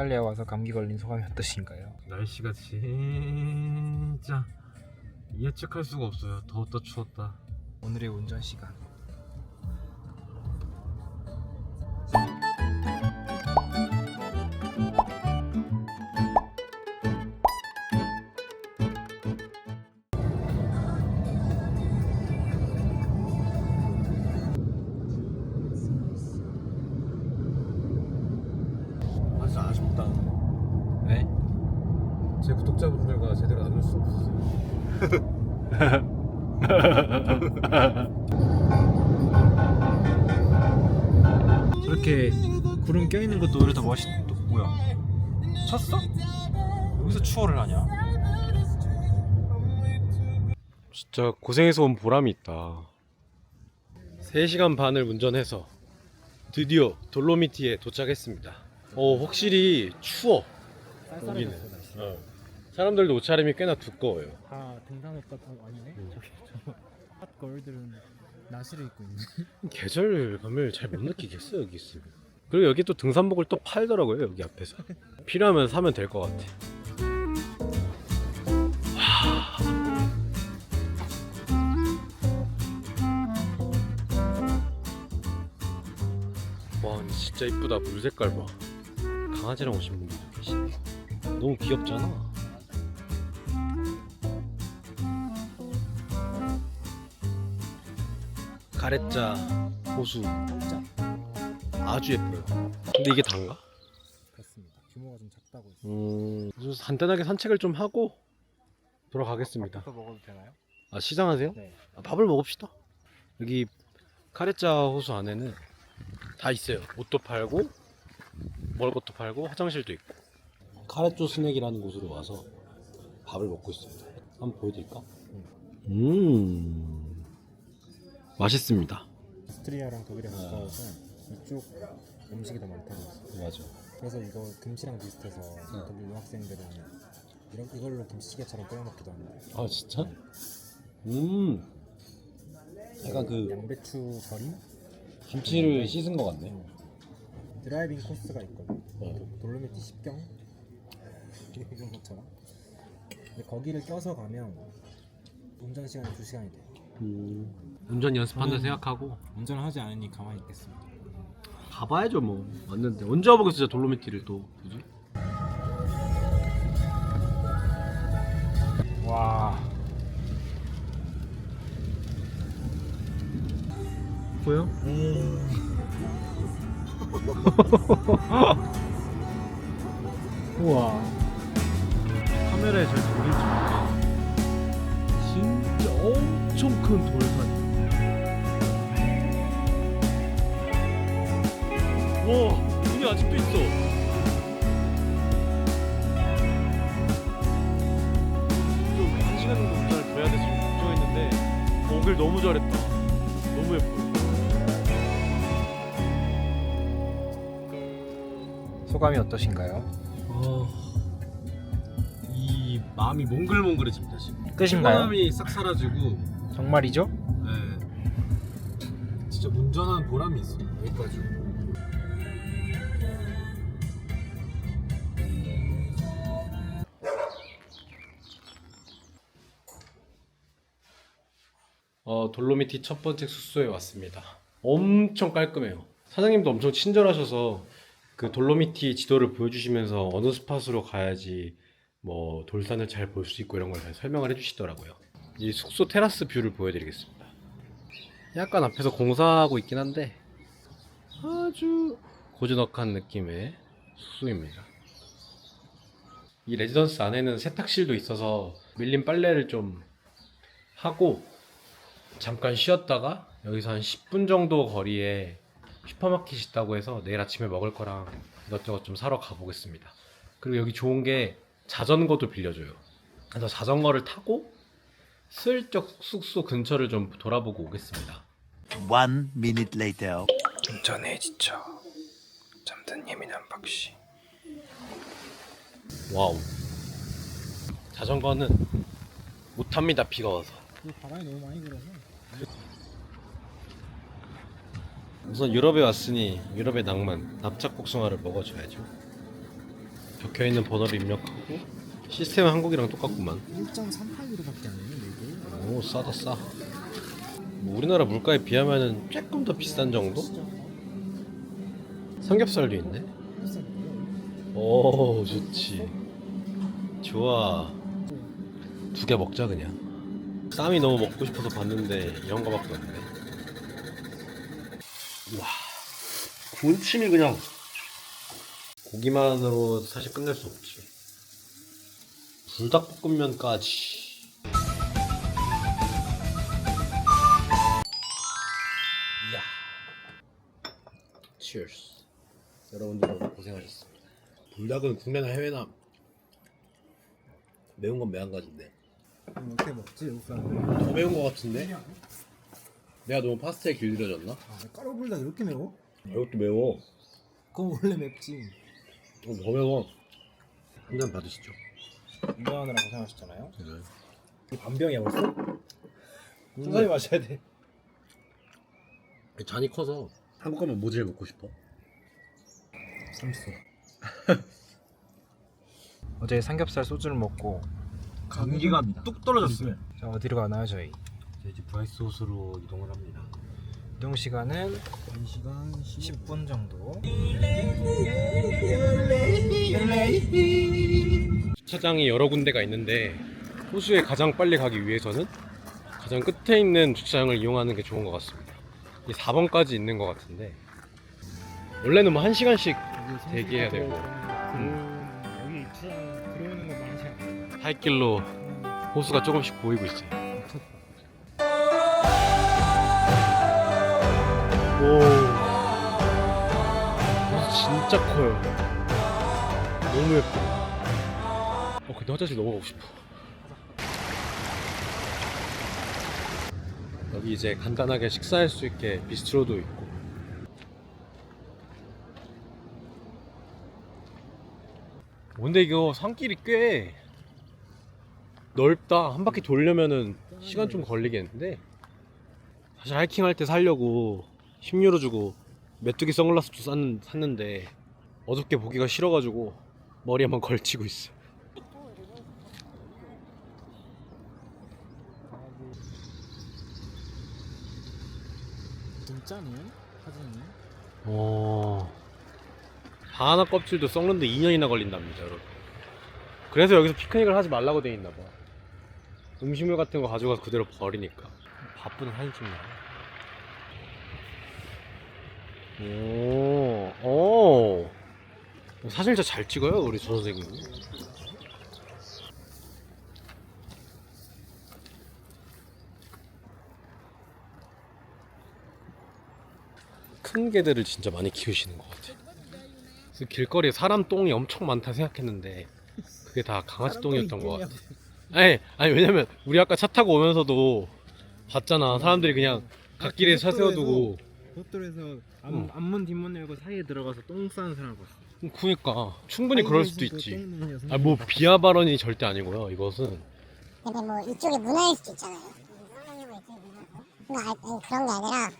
이탈리아 와서 감기 걸린 소감이 어떠신가요? 날씨가 진짜 예측할 수가 없어요. 더웠다 추웠다. 오늘의 운전 시간 진짜 아쉽다. 왜? 제 구독자분들과 제대로 나눌 수 없었어요. 저렇게 구름 껴있는 것도 오히려 더 멋있.. 또 뭐야? 쳤어? 여기서 추월을 하냐? 진짜 고생해서 온 보람이 있다. 3시간 반을 운전해서 드디어 돌로미티에 도착했습니다. 어, 확실히 추워. 여기는. 어. 사람들도 옷차림이 꽤나 두꺼워요. 다 등산옷 같은 거 아니네? 저기 저 핫 걸들은 나시를 입고 있네 계절감을 잘 못 느끼겠어요 여기 있으면. 그리고 여기 또 등산복을 또 팔더라고요 여기 앞에서. 필요하면 사면 될 것 같아. 와 근데 진짜 이쁘다 물 색깔 봐. 강아지랑 오신 분들도 계시네. 너무 귀엽잖아. 가래짜 호수 아주 예뻐요. 근데 이게 단가? 그렇습니다 규모가 좀 작다고 했어 음, 그래서 간단하게 산책을 좀 하고 돌아가겠습니다. 밥부터 먹어도 되나요? 아 시장하세요? 네 아, 밥을 먹읍시다. 여기 카레짜 호수 안에는 다 있어요. 옷도 팔고 먹을 것도 팔고 화장실도 있고. 카레쪼 스낵이라는 곳으로 와서 밥을 먹고 있습니다. 한번 보여드릴까? 음, 맛있습니다. 오스트리아랑 독일에 아. 가까워서 이쪽 음식이 더 많다고 했어 맞아. 그래서 이거 김치랑 비슷해서 독일 유학생들은 이런 이걸로 김치찌개처럼 끓여 먹기도 하는데 아 진짜? 음, 약간 그 양배추 절임 김치를 씻은 것 같네. 드라이빙 코스가 있거든. 네. 그 돌로미티 10경 이런 것처럼. 근데 거기를 껴서 가면 운전 시간이 2 시간이 돼. 음, 운전 연습한다 저는- 생각하고 운전을 하지 않으니 가만히 있겠습니다. 가봐야죠 뭐 왔는데 언제 와보겠어 진짜 돌로미티를 또 그지? 와. 보여? 우와. 카메라에 잘 보일지 모르겠네 진짜 엄청 큰 돌산 와 눈이 아직도 있어. 좀한 시간 정도 운전을 더 해야 될지 걱정했는데 오길 너무 잘했다. 너무 예뻐 소감이 어떠신가요? 아, 이 마음이 몽글몽글해집니다 지금 끝인가요? 피곤함이 싹 사라지고 정말이죠? 네. 진짜 운전한 보람이 있어 여기까지 어, 돌로미티 첫 번째 숙소에 왔습니다. 엄청 깔끔해요. 사장님도 엄청 친절하셔서 그 돌로미티 지도를 보여주시면서 어느 스팟으로 가야지 뭐 돌산을 잘 볼 수 있고 이런 걸 잘 설명을 해주시더라고요. 이 숙소 테라스 뷰를 보여드리겠습니다. 약간 앞에서 공사하고 있긴 한데 아주 고즈넉한 느낌의 숙소입니다. 이 레지던스 안에는 세탁실도 있어서 밀린 빨래를 좀 하고 잠깐 쉬었다가 여기서 한 10분 정도 거리에 슈퍼마켓이 있다고 해서 내일 아침에 먹을 거랑 이것저것 좀 사러 가보겠습니다. 그리고 여기 좋은 게 자전거도 빌려줘요. 그래서 자전거를 타고 슬쩍 숙소 근처를 좀 돌아보고 오겠습니다. One minute later. 운전에 지쳐 잠든 예민한 박씨. 와우. 자전거는 못 탑니다. 비가 와서. 바람이 너무 많이 불어서. 우선 유럽에 왔으니 유럽의 낭만 납작복숭아를 먹어줘야죠. 적혀 있는 번호를 입력하고 시스템은 한국이랑 똑같구만. 1.38유로밖에 안 해요 이거 오 싸다 싸. 뭐 우리나라 물가에 비하면은 조금 더 비싼 정도? 삼겹살도 있네. 오 좋지. 좋아. 두 개 먹자 그냥. 쌈이 너무 먹고 싶어서 봤는데 이런 거밖에 없네. 와 군침이 그냥 고기만으로 사실 끝낼 수 없지. 불닭볶음면까지. 이야. Cheers. 여러분들 오늘 고생하셨습니다. 불닭은 국내나 해외나 매운 건 매한 가지인데 그럼 어떻게 먹지 더 매운 거 같은데? 내가 너무 파스타에 길들여졌나? 아 까르불닭 이렇게 매워? 이것도 매워. 그건 원래 맵지 어, 더 매워. 한 잔 받으시죠. 운전하느라 고생하셨잖아요 네. 이 반병이야 벌써? 천천히 마셔야 돼 잔이 커서 한국 가면 뭐 제일 먹고 싶어? 삼수 어제 삼겹살 소주를 먹고 감기가 뚝 떨어졌어요 자 어디로 가나요 저희? 이제 브라이스 호수로 이동을 합니다. 이동 시간은 1시간 10분 정도 주차장이 여러 군데가 있는데 호수에 가장 빨리 가기 위해서는 가장 끝에 있는 주차장을 이용하는 게 좋은 것 같습니다. 이 4번까지 있는 것 같은데 원래는 뭐 1시간씩 대기해야 되고 여기 주차장 들어오는 것만 시간 살길로 호수가 조금씩 보이고 있어요. 오, 호수 진짜 커요. 너무 예뻐. 어, 근데 화장실 너무 가고 싶어. 여기 이제 간단하게 식사할 수 있게 비스트로도 있고. 근데 이거 산길이 꽤 넓다. 한 바퀴 돌려면은 시간 좀 걸리겠는데. 사실 하이킹 할 때 살려고 10유로 주고 메뚜기 선글라스도 샀는, 샀는데 어둡게 보기가 싫어가지고 머리에만 걸치고 있어. 진짜네 사진이 어. 바나나 껍질도 썩는데 2년이나 걸린답니다, 여러분. 그래서 여기서 피크닉을 하지 말라고 돼 있나 봐. 음식물 같은 거 가져가서 그대로 버리니까. 바쁜 사진 찍나. 오, 오. 사진 진짜 잘 찍어요, 우리 조 선생님이. 큰 개들을 진짜 많이 키우시는 것 같아요. 그래서 길거리에 사람 똥이 엄청 많다 생각했는데 그게 다 강아지 똥이었던 것 같아. 아니, 아니 왜냐면 우리 아까 차 타고 오면서도 봤잖아. 사람들이 그냥 갓길에 차 세워두고. 호텔에서 앞, 응. 앞문 뒷문 열고 사이에 들어가서 똥 싸는 사람을 봤어 음, 그니까 충분히 그럴 수도 있지. 똥아뭐 비하 발언이 절대 아니고요. 이것은 근데 뭐 이쪽에 문화일 수도 있잖아요. 그러니까 아니, 그런 게 아니라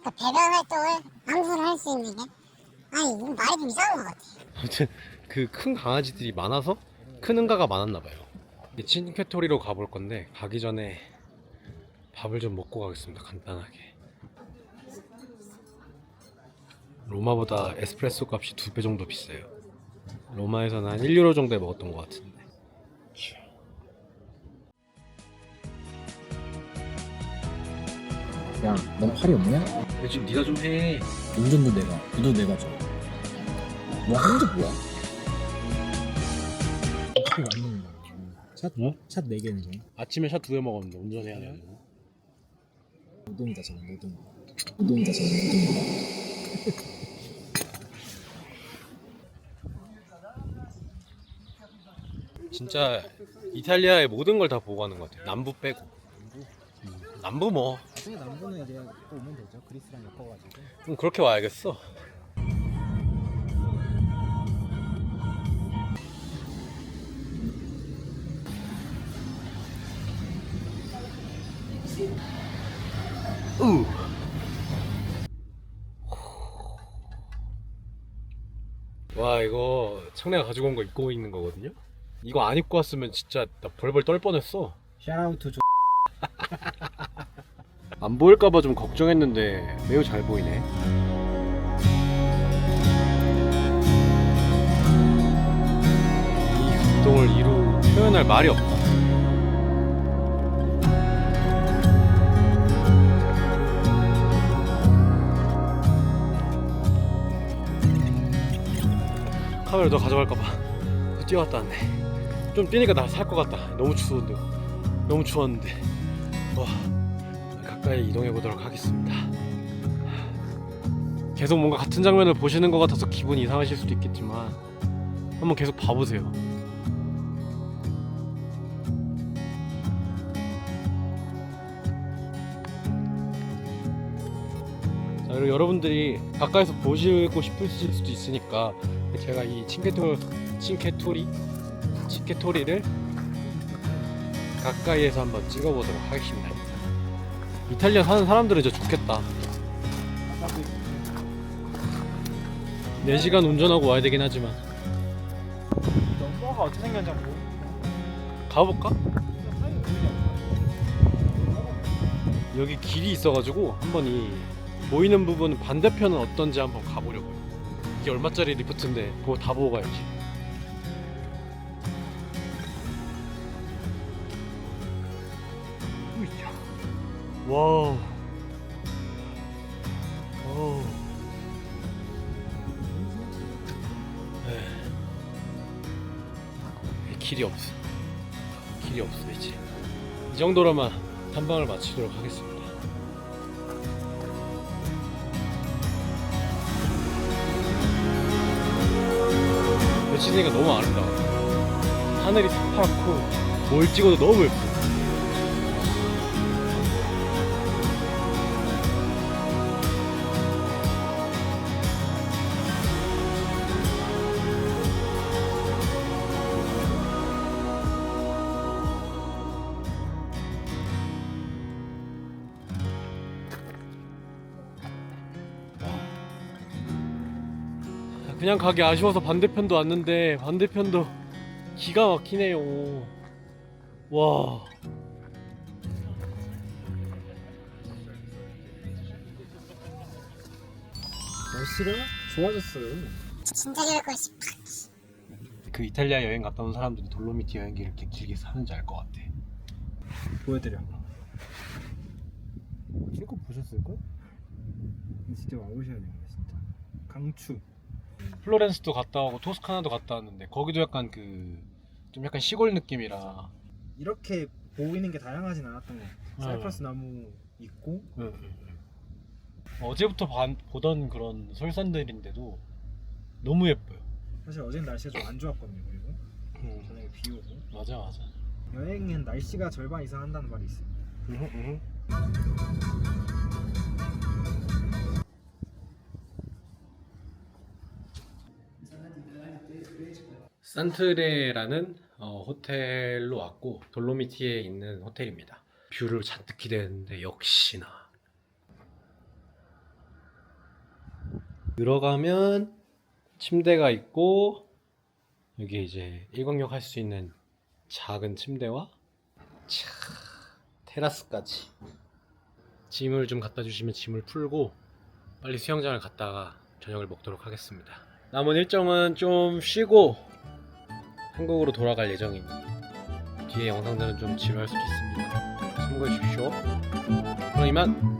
그러니까 배변 활동을 암수를 할수 있는 게 아니 이건 말이 좀 이상한 것 같아. 아무튼 그 큰 강아지들이 많아서 큰 응가가 많았나 봐요. 친케토리로 가볼 건데 가기 전에 밥을 좀 먹고 가겠습니다. 간단하게. 로마보다 에스프레소 값이 두 배 정도 비싸요. 로마에서는 한 1유로 정도에 먹었던 것 같은데. 야, 넌 팔이 없냐? 근데 지금 네가 좀 해. 운전도 내가, 구도 내가 줘. 뭐 하는 게 뭐야? 어떻게 맞는 거야 샷, 뭐? 샷 4개는 좀 아침에 샷 두 개 먹었는데 운전해야 돼. 노동이다 저건 노동 우동이다, 저는 우동이다. 진짜 이탈리아의 모든 걸 다 보고 가는 것 같아요. 남부 빼고. 음, 남부 뭐 나중에 남부는 이제 또 오면 되죠 그리스랑 엮어가지고 좀 그렇게 와야겠어. 우. 와나 이거 청래가 가지고 온 거 입고 있는 거거든요. 이거 안 입고 왔으면 진짜 나 벌벌 떨 뻔했어. 샤라우트 조... 안 보일까봐 좀 걱정했는데 매우 잘 보이네. 이 감동을 이루 표현할 말이 없다. 카메라 너 가져갈까봐 뛰어왔다 왔네. 좀 뛰니까 나 살 것 같다. 너무 추웠는데. 너무 추웠는데. 와. 가까이 이동해 보도록 하겠습니다. 계속 뭔가 같은 장면을 보시는 것 같아서 기분이 이상하실 수도 있겠지만 한번 계속 봐보세요. 자, 그리고 여러분들이 가까이서 보시고 싶으실 수도 있으니까 제가 이 칭케토 칭케토리 칭케토리를 가까이에서 한번 찍어보도록 하겠습니다. 이탈리아 사는 사람들은 진짜 좋겠다. 4시간 운전하고 와야 되긴 하지만 넘버가 어떻게 생겼는지 한번 가볼까? 여기 길이 있어가지고 한번 이 보이는 부분 반대편은 어떤지 한번 가보려고요. 이게 얼마짜리 리프트인데 그거 다 보고 가야지. 와우. 네. 길이 없어. 길이 없어 이제. 이 정도로만 탐방을 마치도록 하겠습니다. 며칠 지니까 너무 아름다워. 하늘이 새파랗고 뭘 찍어도 너무 예뻐. 그냥 가기 아쉬워서 반대편도 왔는데 반대편도 기가 막히네요. 와. 날씨가 좋아졌어요 진짜 좋을 것이 그 이탈리아 여행 갔다 온 사람들이 돌로미티 여행기 이렇게 길게 사는지 알 것 같아. 보여드려 이거 보셨을걸? 진짜 와보셔야 돼요 진짜 강추 플로렌스도 갔다 오고 토스카나도 갔다 왔는데 거기도 약간 그 좀 약간 시골 느낌이라. 이렇게 보이는 게 다양하진 않았던 것 같아요 어. 사이프러스 나무 있고 어제부터 반- 보던 그런 설산들인데도 너무 예뻐요. 사실 어제는 날씨가 좀 안 좋았거든요 그리고 음, 저녁에 비 오고 맞아 맞아. 여행은 날씨가 절반 이상 한다는 말이 있어요 산트레라는 어, 호텔로 왔고 돌로미티에 있는 호텔입니다. 뷰를 잔뜩 기대했는데 역시나 들어가면 침대가 있고 여기 이제 일광욕 할 수 있는 작은 침대와 차, 테라스까지 짐을 좀 갖다 주시면 짐을 풀고 빨리 수영장을 갔다가 저녁을 먹도록 하겠습니다. 남은 일정은 좀 쉬고 한국으로 돌아갈 예정이니 뒤에 영상들은 좀 지루할 수도 있습니다. 참고해 주십시오. 그럼 이만